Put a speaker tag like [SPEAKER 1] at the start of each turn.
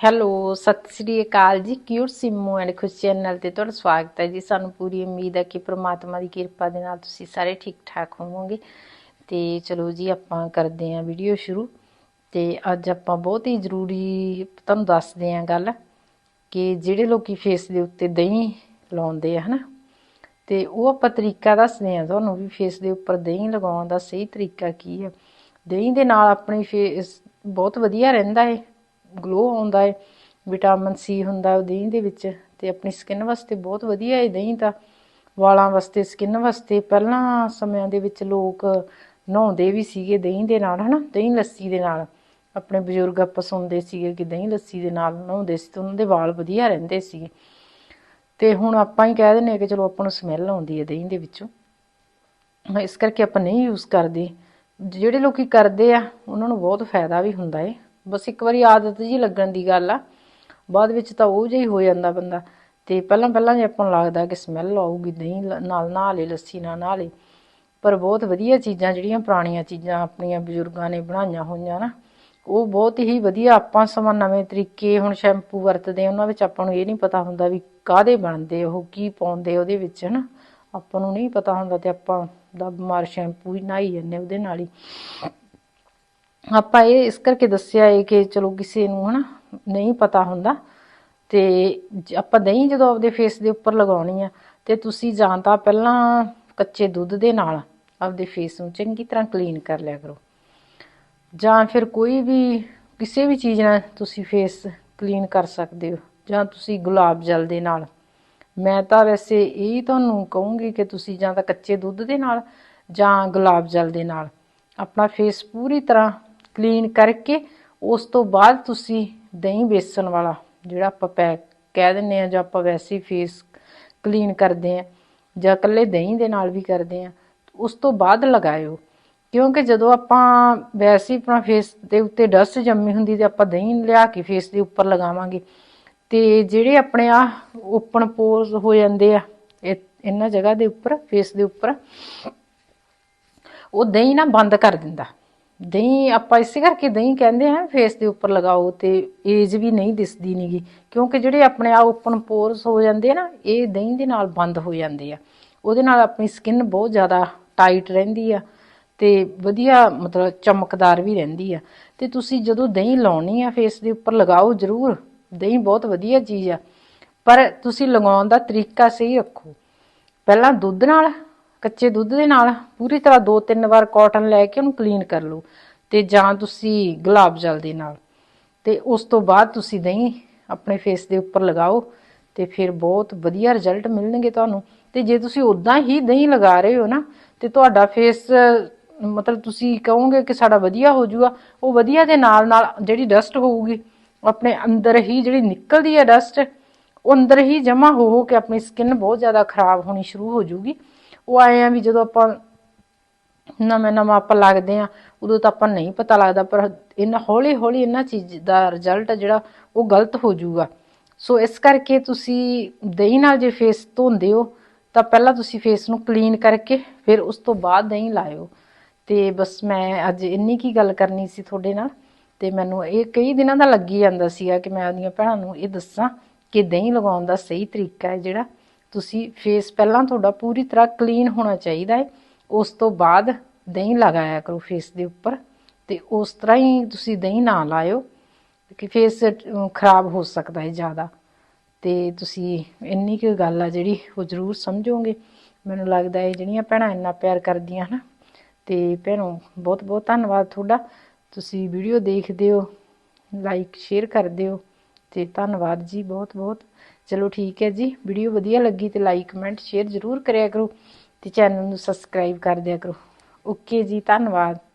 [SPEAKER 1] Hello, ਸਤਿ ਸ੍ਰੀ ਅਕਾਲ ਜੀ cute Simmu and Khush channel ਤੇ ਤੁਹਾਡਾ ਸਵਾਗਤ ਹੈ ਜੀ। ਸਾਨੂੰ ਪੂਰੀ ਉਮੀਦ ਹੈ ਕਿ ਪ੍ਰਮਾਤਮਾ ਦੀ ਕਿਰਪਾ ਦੇ ਨਾਲ ਤੁਸੀਂ ਸਾਰੇ ਠੀਕ ਠਾਕ ਹੋਵੋਗੇ। ਤੇ ਚਲੋ ਜੀ, ਆਪਾਂ ਕਰਦੇ ਆਂ ਵੀਡੀਓ ਸ਼ੁਰੂ। ਤੇ ਅੱਜ ਆਪਾਂ ਬਹੁਤ ਹੀ ਜ਼ਰੂਰੀ ਤੁਹਾਨੂੰ ਦੱਸਦੇ ਆਂ ਗੱਲ ਕਿ ਜਿਹੜੇ ਲੋਕੀ ਫੇਸ ਦੇ ਉੱਤੇ ਦਹੀਂ ਲਾਉਂਦੇ ਆ, ਹਨਾ? ਤੇ ਉਹ ਆਪਾਂ ਤਰੀਕਾ ਦੱਸਦੇ ਆਂ ਤੁਹਾਨੂੰ ਵੀ ਫੇਸ ਦੇ ਉੱਪਰ ਦਹੀਂ ਲਗਾਉਣ ਦਾ ਸਹੀ ਤਰੀਕਾ ਕੀ ਹੈ। ਦਹੀਂ ਦੇ ਨਾਲ ਆਪਣੀ ਫੇਸ ਬਹੁਤ ਵਧੀਆ ਰਹਿੰਦਾ ਹੈ ਗਲੋ ਆਉਂਦਾ ਹੈ ਵਿਟਾਮਿਨ ਸੀ ਹੁੰਦਾ ਉਹ ਦਹੀਂ ਦੇ ਵਿੱਚ ਤੇ ਆਪਣੀ ਸਕਿਨ ਵਾਸਤੇ ਬਹੁਤ ਵਧੀਆ ਹੈ ਦਹੀਂ ਤਾਂ। ਵਾਲਾਂ ਵਾਸਤੇ ਸਕਿਨ ਵਾਸਤੇ ਪਹਿਲਾਂ ਸਮਿਆਂ ਦੇ ਵਿੱਚ ਲੋਕ ਨਹਾਉਂਦੇ ਵੀ ਸੀਗੇ ਦਹੀਂ ਦੇ ਨਾਲ, ਹਨਾ? ਦਹੀਂ ਲੱਸੀ ਦੇ ਨਾਲ। ਆਪਣੇ ਬਜ਼ੁਰਗ ਆਪਾਂ ਸੁਣਦੇ ਸੀਗੇ ਕਿ ਦਹੀਂ ਲੱਸੀ ਦੇ ਨਾਲ ਨਹਾਉਂਦੇ ਸੀ ਤੇ ਉਹਨਾਂ ਦੇ ਵਾਲ ਵਧੀਆ ਰਹਿੰਦੇ ਸੀਗੇ। ਤੇ ਹੁਣ ਆਪਾਂ ਹੀ ਕਹਿ ਦਿੰਦੇ ਆ ਕਿ ਚਲੋ ਆਪਾਂ ਨੂੰ ਸਮੈਲ ਆਉਂਦੀ ਹੈ ਦਹੀਂ ਦੇ ਵਿੱਚੋਂ। ਇਸ ਕਰਕੇ ਆਪਾਂ ਨਹੀਂ ਯੂਜ਼ ਕਰਦੇ। ਜਿਹੜੇ ਲੋਕੀ ਕਰਦੇ ਆ, ਉਹਨਾਂ ਨੂੰ ਬਹੁਤ ਫਾਇਦਾ ਵੀ ਹੁੰਦਾ ਏ। ਬਸ ਇੱਕ ਵਾਰੀ ਆਦਤ ਜੀ ਲੱਗਣ ਦੀ ਗੱਲ ਆ। ਬਾਅਦ ਵਿੱਚ ਤਾਂ ਉਹ ਜਿਹਾ ਹੀ ਹੋ ਜਾਂਦਾ ਬੰਦਾ। ਤੇ ਪਹਿਲਾਂ ਪਹਿਲਾਂ ਜੇ ਆਪਾਂ ਨੂੰ ਲੱਗਦਾ ਕਿ ਸਮੈਲ ਆਊਗੀ, ਦਹੀਂ ਨਾਲ ਨਹਾ ਲੇ ਲੱਸੀ ਨਾਲ ਨਹਾ ਲੇ ਪਰ ਬਹੁਤ ਵਧੀਆ ਚੀਜ਼ਾਂ ਜਿਹੜੀਆਂ ਪੁਰਾਣੀਆਂ ਚੀਜ਼ਾਂ ਆਪਣੀਆਂ ਬਜ਼ੁਰਗਾਂ ਨੇ ਬਣਾਈਆਂ ਹੋਈਆਂ ਨਾ, ਉਹ ਬਹੁਤ ਹੀ ਵਧੀਆ ਆਪਾਂ ਸਮਾਂ ਨਵੇਂ ਤਰੀਕੇ ਹੁਣ ਸ਼ੈਂਪੂ ਵਰਤਦੇ ਆ ਉਹਨਾਂ ਵਿੱਚ ਆਪਾਂ ਨੂੰ ਇਹ ਨਹੀਂ ਪਤਾ ਹੁੰਦਾ ਵੀ ਕਾਹਦੇ ਬਣਦੇ ਉਹ ਕੀ ਪਾਉਂਦੇ ਉਹਦੇ ਵਿੱਚ, ਹਨਾ। ਆਪਾਂ ਨੂੰ ਨਹੀਂ ਪਤਾ ਹੁੰਦਾ ਤੇ ਆਪਾਂ ਦਾ ਬਿਮਾਰ ਸ਼ੈਂਪੂ ਹੀ ਨਹਾਈ ਜਾਂਦੇ ਉਹਦੇ ਨਾਲ ਹੀ। ਆਪਾਂ ਇਹ ਇਸ ਕਰਕੇ ਦੱਸਿਆ ਹੈ ਕਿ ਚਲੋ ਕਿਸੇ ਨੂੰ ਹਨਾ ਨਹੀਂ ਪਤਾ ਹੁੰਦਾ ਤੇ ਆਪਾਂ ਦਹੀਂ ਜਦੋਂ ਆਪਦੇ ਫੇਸ ਦੇ ਉੱਪਰ ਲਗਾਉਣੀ ਆ ਤੇ ਤੁਸੀਂ ਜਾਂ ਤਾਂ ਪਹਿਲਾਂ ਕੱਚੇ ਦੁੱਧ ਦੇ ਨਾਲ ਆਪਦੇ ਫੇਸ ਨੂੰ ਚੰਗੀ ਤਰ੍ਹਾਂ ਕਲੀਨ ਕਰ ਲਿਆ ਕਰੋ। ਜਾਂ ਫਿਰ ਕੋਈ ਵੀ, ਕਿਸੇ ਵੀ ਚੀਜ਼ ਨਾਲ ਤੁਸੀਂ ਫੇਸ ਕਲੀਨ ਕਰ ਸਕਦੇ ਹੋ ਜਾਂ ਤੁਸੀਂ ਗੁਲਾਬ ਜਲ ਦੇ ਨਾਲ। ਮੈਂ ਤਾਂ ਵੈਸੇ ਇਹ ਤੁਹਾਨੂੰ ਕਹੂੰਗੀ ਕਿ ਤੁਸੀਂ ਜਾਂ ਤਾਂ ਕੱਚੇ ਦੁੱਧ ਦੇ ਨਾਲ ਜਾਂ ਗੁਲਾਬ ਜਲ ਦੇ ਨਾਲ ਆਪਣਾ ਫੇਸ ਪੂਰੀ ਤਰ੍ਹਾਂ ਕਲੀਨ ਕਰਕੇ ਉਸ ਤੋਂ ਬਾਅਦ ਤੁਸੀਂ ਦਹੀਂ ਬੇਸਣ ਵਾਲਾ ਜਿਹੜਾ ਆਪਾਂ ਪੈਕ ਕਹਿ ਦਿੰਨੇ ਆ ਜਾਂ ਆਪਾਂ ਵੈਸੇ ਫੇਸ ਕਲੀਨ ਕਰਦੇ ਆ ਜਾਂ ਇਕੱਲੇ ਦਹੀਂ ਦੇ ਨਾਲ ਵੀ ਕਰਦੇ ਆ ਉਸ ਤੋਂ ਬਾਅਦ ਲਗਾਇਓ। ਕਿਉਂਕਿ ਜਦੋਂ ਆਪਾਂ ਵੈਸੇ ਆਪਣਾ ਫੇਸ ਦੇ ਉੱਤੇ ਡਸਟ ਜੰਮੀ ਹੁੰਦੀ ਤੇ ਆਪਾਂ ਦਹੀਂ ਲਿਆ ਕੇ ਫੇਸ ਦੇ ਉੱਪਰ ਲਗਾਵਾਂਗੇ, ਤੇ ਜਿਹੜੇ ਆਪਣੇ ਆ ਓਪਨ ਪੋਰਸ ਹੋ ਜਾਂਦੇ ਆ, ਇਹ- ਇਹਨਾਂ ਜਗ੍ਹਾ ਦੇ ਉੱਪਰ, ਫੇਸ ਦੇ ਉੱਪਰ, ਉਹ ਦਹੀਂ ਨਾ ਬੰਦ ਕਰ ਦਿੰਦਾ। ਦਹੀਂ ਆਪਾਂ ਇਸੇ ਕਰਕੇ ਦਹੀਂ ਕਹਿੰਦੇ ਆ ਫੇਸ ਦੇ ਉੱਪਰ ਲਗਾਓ ਤੇ ਏਜ ਵੀ ਨਹੀਂ ਦਿਸਦੀ ਨਹੀਂਗੀ ਕਿਉਂਕਿ ਜਿਹੜੇ ਆਪਣੇ ਆ ਓਪਨ ਪੋਰਸ ਹੋ ਜਾਂਦੇ ਆ ਨਾ, ਇਹ ਦਹੀਂ ਦੇ ਨਾਲ ਬੰਦ ਹੋ ਜਾਂਦੇ ਆ। ਉਹਦੇ ਨਾਲ ਆਪਣੀ ਸਕਿਨ ਬਹੁਤ ਜ਼ਿਆਦਾ ਟਾਈਟ ਰਹਿੰਦੀ ਆ ਤੇ ਵਧੀਆ ਮਤਲਬ ਚਮਕਦਾਰ ਵੀ ਰਹਿੰਦੀ ਆ। ਤੇ ਤੁਸੀਂ ਜਦੋਂ ਦਹੀਂ ਲਾਉਣੀ ਆ ਫੇਸ ਦੇ ਉੱਪਰ ਲਗਾਓ ਜ਼ਰੂਰ, ਦਹੀਂ ਬਹੁਤ ਵਧੀਆ ਚੀਜ਼ ਆ। ਪਰ ਤੁਸੀਂ ਲਗਾਉਣ ਦਾ ਤਰੀਕਾ ਸਹੀ ਰੱਖੋ। ਪਹਿਲਾਂ ਦੁੱਧ ਨਾਲ ਕੱਚੇ ਦੁੱਧ ਦੇ ਨਾਲ ਪੂਰੀ ਤਰ੍ਹਾਂ ਦੋ ਤਿੰਨ ਵਾਰ ਕਾਟਨ ਲੈ ਕੇ ਉਹਨੂੰ ਕਲੀਨ ਕਰ ਲਓ ਤੇ ਜਾਂ ਤੁਸੀਂ ਗੁਲਾਬ ਜਲ ਦੇ ਨਾਲ। ਤੇ ਉਸ ਤੋਂ ਬਾਅਦ ਤੁਸੀਂ ਦਹੀਂ ਆਪਣੇ ਫੇਸ ਦੇ ਉੱਪਰ ਲਗਾਓ ਤੇ ਫਿਰ ਬਹੁਤ ਵਧੀਆ ਰਿਜ਼ਲਟ ਮਿਲਣਗੇ ਤੁਹਾਨੂੰ। ਤੇ ਜੇ ਤੁਸੀਂ ਉਦਾਂ ਹੀ ਦਹੀਂ ਲਗਾ ਰਹੇ ਹੋ ਨਾ, ਤੇ ਤੁਹਾਡਾ ਫੇਸ ਮਤਲਬ ਤੁਸੀਂ ਕਹੋਗੇ ਕਿ ਸਾਡਾ ਵਧੀਆ ਹੋ ਜਾਊਗਾ ਉਹ ਵਧੀਆ ਦੇ ਨਾਲ ਨਾਲ ਜਿਹੜੀ ਡਸਟ ਹੋਊਗੀ, ਆਪਣੇ ਅੰਦਰ ਹੀ ਜਿਹੜੀ ਨਿਕਲਦੀ ਹੈ ਡਸਟ ਉਹ ਅੰਦਰ ਹੀ ਜਮਾ ਹੋ ਹੋ ਕੇ ਆਪਣੀ ਸਕਿਨ ਬਹੁਤ ਜ਼ਿਆਦਾ ਖਰਾਬ ਹੋਣੀ ਸ਼ੁਰੂ ਹੋ ਜਾਊਗੀ ਉਹ ਆਏ ਆ ਵੀ ਜਦੋਂ ਆਪਾਂ ਨਵੇਂ ਨਵਾਂ ਆਪਾਂ ਲੱਗਦੇ ਆ, ਉਦੋਂ ਤਾਂ ਆਪਾਂ ਨਹੀਂ ਪਤਾ ਲੱਗਦਾ, ਪਰ ਇਹਨਾਂ ਹੌਲੀ ਹੌਲੀ ਇਹਨਾਂ ਚੀਜ਼ ਦਾ ਰਿਜ਼ਲਟ ਜਿਹੜਾ ਉਹ ਗਲਤ ਹੋ ਜਾਊਗਾ। ਸੋ ਇਸ ਕਰਕੇ ਤੁਸੀਂ ਦਹੀਂ ਨਾਲ ਜੇ ਫੇਸ ਧੋਂਦੇ ਹੋ, ਤਾਂ ਪਹਿਲਾਂ ਤੁਸੀਂ ਫੇਸ ਨੂੰ ਕਲੀਨ ਕਰਕੇ ਫਿਰ ਉਸ ਤੋਂ ਬਾਅਦ ਦਹੀਂ ਲਾਇਓ। ਤੇ ਬਸ ਮੈਂ ਅੱਜ ਇੰਨੀ ਕੀ ਗੱਲ ਕਰਨੀ ਸੀ ਤੁਹਾਡੇ ਨਾਲ, ਤੇ ਮੈਨੂੰ ਇਹ ਕਈ ਦਿਨਾਂ ਦਾ ਲੱਗੀ ਜਾਂਦਾ ਸੀਗਾ ਕਿ ਮੈਂ ਆਪਣੀਆਂ ਭੈਣਾਂ ਨੂੰ ਇਹ ਦੱਸਾਂ ਕਿ ਦਹੀਂ ਲਗਾਉਣ ਦਾ ਸਹੀ ਤਰੀਕਾ ਹੈ ਜਿਹੜਾ। ਤੁਸੀਂ ਫੇਸ ਪਹਿਲਾਂ ਤੁਹਾਡਾ ਪੂਰੀ ਤਰ੍ਹਾਂ ਕਲੀਨ ਹੋਣਾ ਚਾਹੀਦਾ ਹੈ। ਉਸ ਤੋਂ ਬਾਅਦ ਦਹੀਂ ਲਗਾਇਆ ਕਰੋ ਫੇਸ ਦੇ ਉੱਪਰ ਤੇ ਉਸ ਤਰ੍ਹਾਂ ਹੀ ਤੁਸੀਂ ਦਹੀਂ ਨਾ ਲਾਇਓ ਕਿ ਫੇਸ ਖਰਾਬ ਹੋ ਸਕਦਾ ਹੈ ਜ਼ਿਆਦਾ। ਤੇ ਤੁਸੀਂ ਇੰਨੀ ਕੁ ਗੱਲ ਆ ਜਿਹੜੀ ਉਹ ਜ਼ਰੂਰ ਸਮਝੋਗੇ। ਮੈਨੂੰ ਲੱਗਦਾ ਹੈ ਜਿਹੜੀਆਂ ਭੈਣਾਂ ਇੰਨਾ ਪਿਆਰ ਕਰਦੀਆਂ ਹਨਾ। ਤੇ ਭੈਣੋ ਬਹੁਤ ਬਹੁਤ ਧੰਨਵਾਦ ਤੁਹਾਡਾ। ਤੁਸੀਂ ਵੀਡੀਓ ਦੇਖਦੇ ਹੋ ਲਾਈਕ ਸ਼ੇਅਰ ਕਰਦੇ ਹੋ। ਤੇ ਧੰਨਵਾਦ ਜੀ ਬਹੁਤ ਬਹੁਤ। ਚਲੋ ਠੀਕ ਹੈ ਜੀ, ਵੀਡੀਓ ਵਧੀਆ ਲੱਗੀ ਤੇ ਲਾਈਕ ਕਮੈਂਟ ਸ਼ੇਅਰ ਜ਼ਰੂਰ ਕਰਿਆ ਕਰੋ ਤੇ ਚੈਨਲ ਨੂੰ ਸਬਸਕ੍ਰਾਈਬ ਕਰ ਦਿਆ ਕਰੋ। ਓਕੇ ਜੀ, ਧੰਨਵਾਦ।